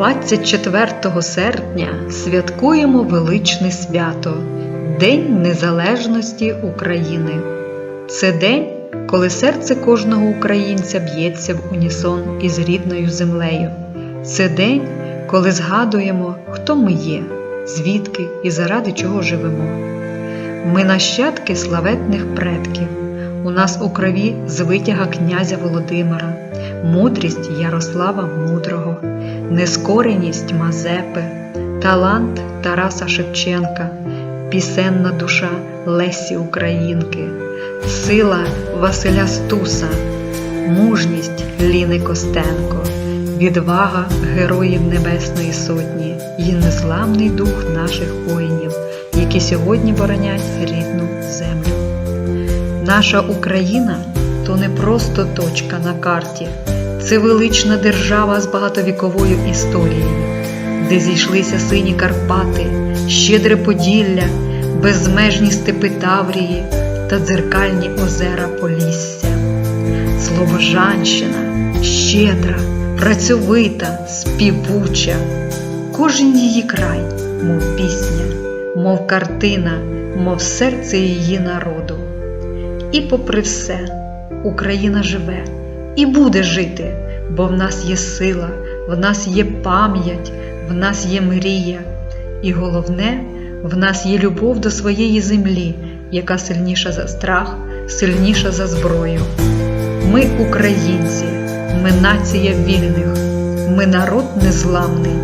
24 серпня святкуємо величне свято День Незалежності України. Це день, коли серце кожного українця б'ється в унісон із рідною землею. Це день, коли згадуємо, хто ми є, звідки і заради чого живемо. Ми нащадки славетних предків. У нас у крові звитяга князя Володимира, мудрість Ярослава Мудрого, нескореність Мазепи, талант Тараса Шевченка, пісенна душа Лесі Українки, сила Василя Стуса, мужність Ліни Костенко, відвага Героїв Небесної Сотні і незламний дух наших воїнів, які сьогодні боронять рідну землю. Наша Україна то не просто точка на карті, це велична держава з багатовіковою історією, де зійшлися сині Карпати, щедре Поділля, безмежні степи Таврії та дзеркальні озера Полісся. Слобожанщина щедра, працьовита, співуча, кожен її край, мов пісня, мов картина, мов серце її народу. І попри все, Україна живе і буде жити, бо в нас є сила, в нас є пам'ять, в нас є мрія. І головне, в нас є любов до своєї землі, яка сильніша за страх, сильніша за зброю. Ми українці, ми нація вільних, ми народ незламний.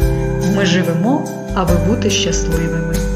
Ми живемо, аби бути щасливими.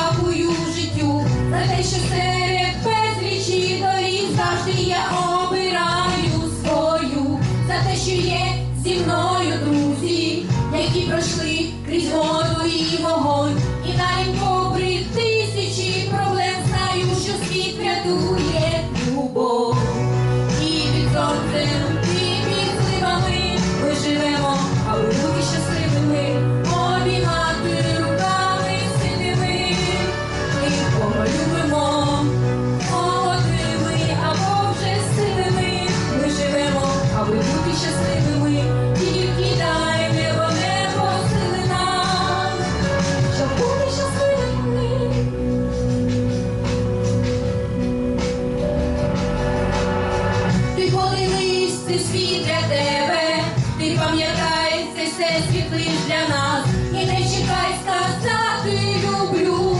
що серед безлічі доріг завжди я обираю свою за те, що є зі мною друзі, які пройшли крізь воду і вогонь. І навіть попри тисячі проблем знаю, що світ рятує любов. І від сонцем, і під сливами ми живемо, а у любі щасливі. ти світ для тебе, ти пам'ятай, цей всесвіт для нас, і не чекай сказати люблю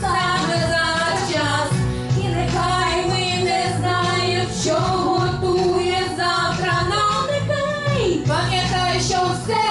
саме за час, і нехай ми не знаємо, що готує завтра нам. Пам'ятай, що все.